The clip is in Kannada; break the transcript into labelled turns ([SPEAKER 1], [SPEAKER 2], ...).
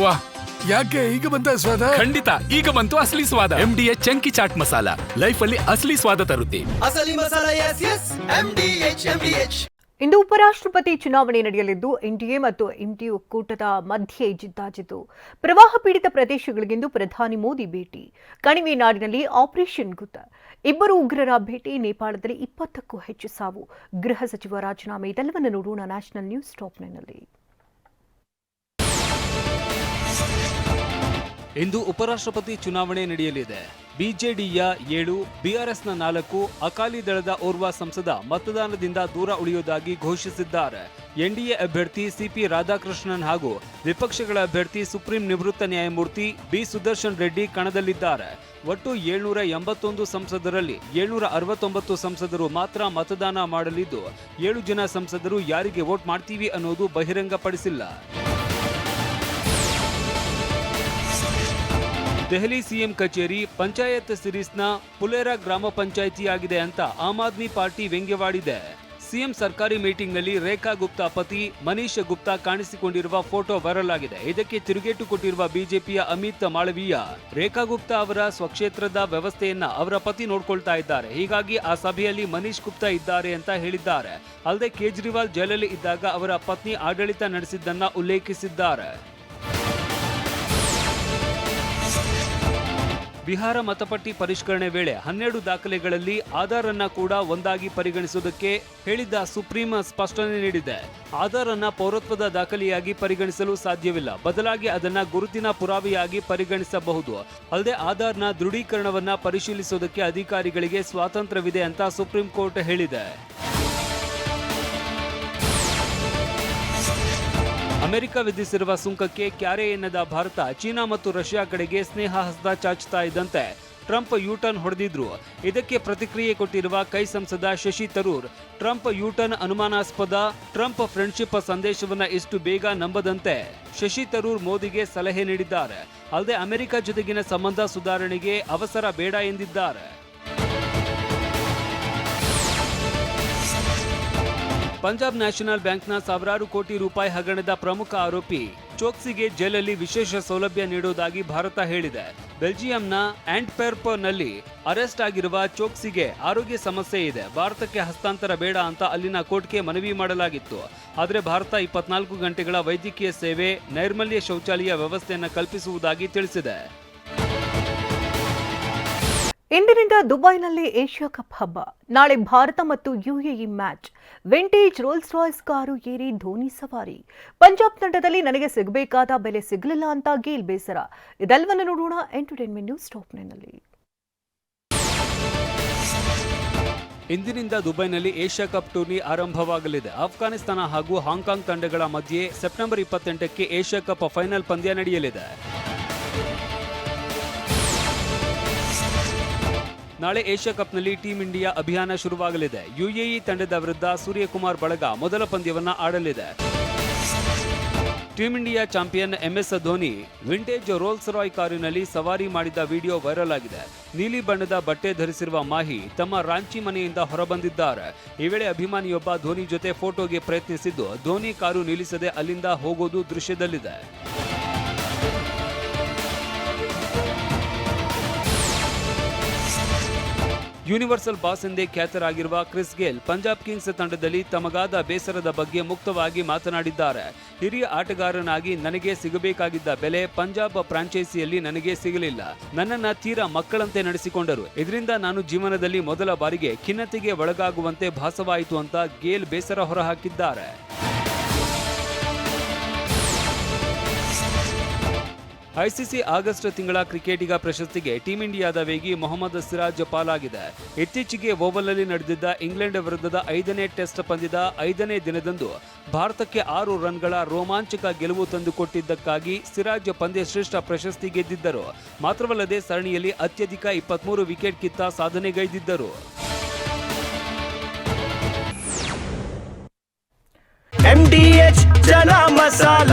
[SPEAKER 1] ವಾ
[SPEAKER 2] ಯಾಕೆ ಈಗ ಬಂತ ಸ್ವಾದ
[SPEAKER 1] ಖಂಡಿತ ಈಗ ಬಂತು ಅಸಲಿ ಸ್ವಾದ. M D chunky chaat masala. Life ಅಲ್ಲಿ ಅಸಲಿ ಸ್ವಾದ ತರುತ್ತೆ.
[SPEAKER 3] ಅಸಲಿ masala S S M D H M D H
[SPEAKER 4] ಇಂದು ಉಪರಾಷ್ಟ್ರಪತಿ ಚುನಾವಣೆ ನಡೆಯಲಿದ್ದು ಎನ್ಡಿಎ ಮತ್ತು ಎಂಡಿಯು ಒಕ್ಕೂಟದ ಮಧ್ಯೆ ಜಿದ್ದಾಜಿದ್ದು. ಪ್ರವಾಹ ಪೀಡಿತ ಪ್ರದೇಶಗಳಿಗೆಂದು ಪ್ರಧಾನಿ ಮೋದಿ ಭೇಟಿ. ಕಣಿವೆ ನಾಡಿನಲ್ಲಿ ಆಪರೇಷನ್ ಗುತ್ತ. ಇಬ್ಬರು ಉಗ್ರರ ಭೇಟಿ ನೇಪಾಳದಲ್ಲಿ ಇಪ್ಪತ್ತಕ್ಕೂ ಹೆಚ್ಚು ಸಾವು. ಗೃಹ ಸಚಿವ ರಾಜೀನಾಮೆ ಇದೆಲ್ಲವನ್ನು ನೋಡೋಣ ನ್ಯಾಷನಲ್ ನ್ಯೂಸ್ ಟಾಪ್ನಲ್ಲಿ
[SPEAKER 5] ಇಂದು ಉಪರಾಷ್ಟ್ರಪತಿ ಚುನಾವಣೆ ನಡೆಯಲಿದೆ. ಬಿಜೆಡಿಯ ಏಳು, ಬಿಆರ್ಎಸ್ನ ನಾಲ್ಕು, ಅಕಾಲಿ ದಳದ ಓರ್ವ ಸಂಸದ ಮತದಾನದಿಂದ ದೂರ ಉಳಿಯುವುದಾಗಿ ಘೋಷಿಸಿದ್ದಾರೆ. ಎನ್ಡಿಎ ಅಭ್ಯರ್ಥಿ ಸಿಪಿ ರಾಧಾಕೃಷ್ಣನ್ ಹಾಗೂ ವಿಪಕ್ಷಗಳ ಅಭ್ಯರ್ಥಿ ಸುಪ್ರೀಂ ನಿವೃತ್ತ ನ್ಯಾಯಮೂರ್ತಿ ಬಿ ಸುದರ್ಶನ್ ರೆಡ್ಡಿ ಕಣದಲ್ಲಿದ್ದಾರೆ. ಒಟ್ಟು ಏಳ್ನೂರ ಎಂಬತ್ತೊಂದು ಸಂಸದರಲ್ಲಿ ಏಳ್ನೂರ ಅರವತ್ತೊಂಬತ್ತು ಸಂಸದರು ಮಾತ್ರ ಮತದಾನ ಮಾಡಲಿದ್ದು, ಏಳು ಜನ ಸಂಸದರು ಯಾರಿಗೆ ವೋಟ್ ಮಾಡ್ತೀವಿ ಅನ್ನೋದು ಬಹಿರಂಗಪಡಿಸಿಲ್ಲ. ದೆಹಲಿ ಸಿಎಂ ಕಚೇರಿ ಪಂಚಾಯತ್ ಸಿರೀಸ್ನ ಪುಲೇರಾ ಗ್ರಾಮ ಪಂಚಾಯಿತಿಯಾಗಿದೆ ಅಂತ ಆಮ್ ಆದ್ಮಿ ಪಾರ್ಟಿ ವ್ಯಂಗ್ಯವಾಡಿದೆ. ಸಿಎಂ ಸರ್ಕಾರಿ ಮೀಟಿಂಗ್ನಲ್ಲಿ ರೇಖಾ ಗುಪ್ತಾ ಪತಿ, ಮನೀಶ್ ಗುಪ್ತಾ ಕಾಣಿಸಿಕೊಂಡಿರುವ ಫೋಟೋ ವೈರಲ್ ಆಗಿದೆ. ಇದಕ್ಕೆ ತಿರುಗೇಟು ಕೊಟ್ಟಿರುವ ಬಿಜೆಪಿಯ ಅಮಿತ್ ಮಾಳವೀಯ, ರೇಖಾ ಗುಪ್ತಾ ಅವರ ಸ್ವಕ್ಷೇತ್ರದ ವ್ಯವಸ್ಥೆಯನ್ನ ಅವರ ಪತಿ ನೋಡ್ಕೊಳ್ತಾ ಇದ್ದಾರೆ. ಹೀಗಾಗಿ ಆ ಸಭೆಯಲ್ಲಿ ಮನೀಶ್ ಗುಪ್ತಾ ಇದ್ದಾರೆ ಅಂತ ಹೇಳಿದ್ದಾರೆ. ಅಲ್ಲದೆ ಕೇಜ್ರಿವಾಲ್ ಜೈಲಲ್ಲಿ ಇದ್ದಾಗ ಅವರ ಪತ್ನಿ ಆಡಳಿತ ನಡೆಸಿದ್ದನ್ನ ಉಲ್ಲೇಖಿಸಿದ್ದಾರೆ. ಬಿಹಾರ ಮತಪಟ್ಟಿ ಪರಿಷ್ಕರಣೆ ವೇಳೆ ಹನ್ನೆರಡು ದಾಖಲೆಗಳಲ್ಲಿ ಆಧಾರ್ ಅನ್ನ ಕೂಡ ಒಂದಾಗಿ ಪರಿಗಣಿಸುವುದಕ್ಕೆ ಹೇಳಿದ್ದ ಸುಪ್ರೀಂ ಸ್ಪಷ್ಟನೆ ನೀಡಿದೆ. ಆಧಾರ್ ಅನ್ನ ಪೌರತ್ವದ ದಾಖಲೆಯಾಗಿ ಪರಿಗಣಿಸಲು ಸಾಧ್ಯವಿಲ್ಲ. ಬದಲಾಗಿ ಅದನ್ನ ಗುರುತಿನ ಪುರಾವೆಯಾಗಿ ಪರಿಗಣಿಸಬಹುದು. ಅಲ್ಲದೆ ಆಧಾರ್ನ ದೃಢೀಕರಣವನ್ನ ಪರಿಶೀಲಿಸುವುದಕ್ಕೆ ಅಧಿಕಾರಿಗಳಿಗೆ ಸ್ವಾತಂತ್ರ್ಯವಿದೆ ಅಂತ ಸುಪ್ರೀಂ ಕೋರ್ಟ್ ಹೇಳಿದೆ. ಅಮೆರಿಕ ವಿಧಿಸಿರುವ ಸುಂಕಕ್ಕೆ ಕ್ಯಾರೆ ಎನ್ನದ ಭಾರತ ಚೀನಾ ಮತ್ತು ರಷ್ಯಾ ಕಡೆಗೆ ಸ್ನೇಹ ಹಸ್ತ ಚಾಚುತ್ತಾ ಇದ್ದಂತೆ ಟ್ರಂಪ್ ಯೂಟರ್ನ್ ಹೊಡೆದಿದ್ರು. ಇದಕ್ಕೆ ಪ್ರತಿಕ್ರಿಯೆ ಕೊಟ್ಟಿರುವ ಕೈ ಸಂಸದ Shashi Tharoor, Trump U turn ಅನುಮಾನಾಸ್ಪದ, ಟ್ರಂಪ್ ಫ್ರೆಂಡ್ಶಿಪ್ ಸಂದೇಶವನ್ನ ಇಷ್ಟು ಬೇಗ ನಂಬದಂತೆ ಶಶಿ ತರೂರ್ ಮೋದಿಗೆ ಸಲಹೆ ನೀಡಿದ್ದಾರೆ. ಅಲ್ಲದೆ ಅಮೆರಿಕ ಜೊತೆಗಿನ ಸಂಬಂಧ ಸುಧಾರಣೆಗೆ ಅವಸರ ಬೇಡ ಎಂದಿದ್ದಾರೆ. ಪಂಜಾಬ್ ನ್ಯಾಷನಲ್ ಬ್ಯಾಂಕ್ನ ಸಾವಿರಾರು ಕೋಟಿ ರೂಪಾಯಿ ಹಗರಣದ ಪ್ರಮುಖ ಆರೋಪಿ ಚೋಕ್ಸಿಗೆ ಜೈಲಲ್ಲಿ ವಿಶೇಷ ಸೌಲಭ್ಯ ನೀಡುವುದಾಗಿ ಭಾರತ ಹೇಳಿದೆ. ಬೆಲ್ಜಿಯಂನ ಆಂಟ್ಪೆರ್ಪರ್ನಲ್ಲಿ ಅರೆಸ್ಟ್ ಆಗಿರುವ ಚೋಕ್ಸಿಗೆ ಆರೋಗ್ಯ ಸಮಸ್ಯೆ ಇದೆ. ಭಾರತಕ್ಕೆ ಹಸ್ತಾಂತರ ಬೇಡ ಅಂತ ಅಲ್ಲಿನ ಕೋರ್ಟ್ಗೆ ಮನವಿ ಮಾಡಲಾಗಿತ್ತು. ಆದರೆ ಭಾರತ ಇಪ್ಪತ್ನಾಲ್ಕು ಗಂಟೆಗಳ ವೈದ್ಯಕೀಯ ಸೇವೆ, ನೈರ್ಮಲ್ಯ ಶೌಚಾಲಯ ವ್ಯವಸ್ಥೆಯನ್ನು ಕಲ್ಪಿಸುವುದಾಗಿ ತಿಳಿಸಿದೆ.
[SPEAKER 4] ಇಂದಿನಿಂದ ದುಬೈನಲ್ಲಿ ಏಷ್ಯಾ ಕಪ್ ಹಬ್ಬ. ನಾಳೆ ಭಾರತ ಮತ್ತು UAE match. Vintage Rolls Royce car ಏರಿ ಧೋನಿ ಸವಾರಿ. ಪಂಜಾಬ್ ತಂಡದಲ್ಲಿ ನನಗೆ ಸಿಗಬೇಕಾದ ಬೆಲೆ ಸಿಗಲಿಲ್ಲ ಅಂತ ಗೇಲ್ ಬೇಸರ. ಇದೆಲ್ಲವನ್ನು ನೋಡೋಣ ಎಂಟರ್ಟೈನ್ಮೆಂಟ್ ನ್ಯೂಸ್ ಟಾಪ್ನಲ್ಲಿ
[SPEAKER 5] ಇಂದಿನಿಂದ ದುಬೈನಲ್ಲಿ ಏಷ್ಯಾ ಕಪ್ ಟೂರ್ನಿ ಆರಂಭವಾಗಲಿದೆ. ಆಫ್ಘಾನಿಸ್ತಾನ ಹಾಗೂ ಹಾಂಕಾಂಗ್ ತಂಡಗಳ ಮಧ್ಯೆ ಸೆಪ್ಟೆಂಬರ್ ಇಪ್ಪತ್ತೆಂಟಕ್ಕೆ ಏಷ್ಯಾ ಕಪ್ ಫೈನಲ್ ಪಂದ್ಯ ನಡೆಯಲಿದೆ. ನಾಳೆ ಏಷ್ಯಾ ಕಪ್ನಲ್ಲಿ ಟೀಂ ಇಂಡಿಯಾ ಅಭಿಯಾನ ಶುರುವಾಗಲಿದೆ. ಯುಎಇ ತಂಡದ ವಿರುದ್ಧ ಸೂರ್ಯಕುಮಾರ್ ಬಳಗ ಮೊದಲ ಪಂದ್ಯವನ್ನು ಆಡಲಿದೆ. Team India champion MS Dhoni vintage Rolls Royce ಕಾರಿನಲ್ಲಿ ಸವಾರಿ ಮಾಡಿದ ವಿಡಿಯೋ ವೈರಲ್ ಆಗಿದೆ. ನೀಲಿ ಬಣ್ಣದ ಬಟ್ಟೆ ಧರಿಸಿರುವ ಮಾಹಿ ತಮ್ಮ ರಾಂಚಿ ಮನೆಯಿಂದ ಹೊರಬಂದಿದ್ದಾರೆ. ಈ ವೇಳೆ ಅಭಿಮಾನಿಯೊಬ್ಬ ಧೋನಿ ಜೊತೆ ಫೋಟೋಗೆ ಪ್ರಯತ್ನಿಸಿದ್ದು, ಧೋನಿ ಕಾರು ನಿಲ್ಲಿಸದೆ ಅಲ್ಲಿಂದ ಹೋಗೋದು ದೃಶ್ಯದಲ್ಲಿದೆ. ಯೂನಿವರ್ಸಲ್ ಬಾಸ್ ಎಂದೇ ಖ್ಯಾತರಾಗಿರುವ ಕ್ರಿಸ್ ಗೇಲ್ ಪಂಜಾಬ್ ಕಿಂಗ್ಸ್ ತಂಡದಲ್ಲಿ ತಮಗಾದ ಬೇಸರದ ಬಗ್ಗೆ ಮುಕ್ತವಾಗಿ ಮಾತನಾಡಿದ್ದಾರೆ. ಹಿರಿಯ ಆಟಗಾರನಾಗಿ ನನಗೆ ಸಿಗಬೇಕಾಗಿದ್ದ ಬೆಲೆ ಪಂಜಾಬ್ ಫ್ರಾಂಚೈಸಿಯಲ್ಲಿ ನನಗೆ ಸಿಗಲಿಲ್ಲ. ನನ್ನನ್ನ ತೀರಾ ಮಕ್ಕಳಂತೆ ನಡೆಸಿಕೊಂಡರು. ಇದರಿಂದ ನಾನು ಜೀವನದಲ್ಲಿ ಮೊದಲ ಬಾರಿಗೆ ಖಿನ್ನತೆಗೆ ಒಳಗಾಗುವಂತೆ ಭಾಸವಾಯಿತು ಅಂತ ಗೇಲ್ ಬೇಸರ ಹೊರಹಾಕಿದ್ದಾರೆ. ಐಸಿಸಿ ಆಗಸ್ಟ್ ತಿಂಗಳ ಕ್ರಿಕೆಟಿಗ ಪ್ರಶಸ್ತಿಗೆ ಟೀಂ ಇಂಡಿಯಾದ ವೇಗಿ ಮೊಹಮ್ಮದ್ ಸಿರಾಜ್ ಪಾಲಾಗಿದೆ. ಇತ್ತೀಚೆಗೆ ಓವಲ್ನಲ್ಲಿ ನಡೆದಿದ್ದ ಇಂಗ್ಲೆಂಡ್ ವಿರುದ್ಧದ ಐದನೇ ಟೆಸ್ಟ್ ಪಂದ್ಯದ ಐದನೇ ದಿನದಂದು ಭಾರತಕ್ಕೆ ಆರು ರನ್ಗಳ ರೋಮಾಂಚಕ ಗೆಲುವು ತಂದುಕೊಟ್ಟಿದ್ದಕ್ಕಾಗಿ ಸಿರಾಜ್ ಪಂದ್ಯ ಶ್ರೇಷ್ಠ ಪ್ರಶಸ್ತಿ ಗೆದ್ದಿದ್ದರು. ಮಾತ್ರವಲ್ಲದೆ ಸರಣಿಯಲ್ಲಿ ಅತ್ಯಧಿಕ ಇಪ್ಪತ್ಮೂರು ವಿಕೆಟ್ ಕಿತ್ತ ಸಾಧನೆಗೈದಿದ್ದರು.
[SPEAKER 3] ಎಂಡಿಎಚ್ ಮಸಾಲ.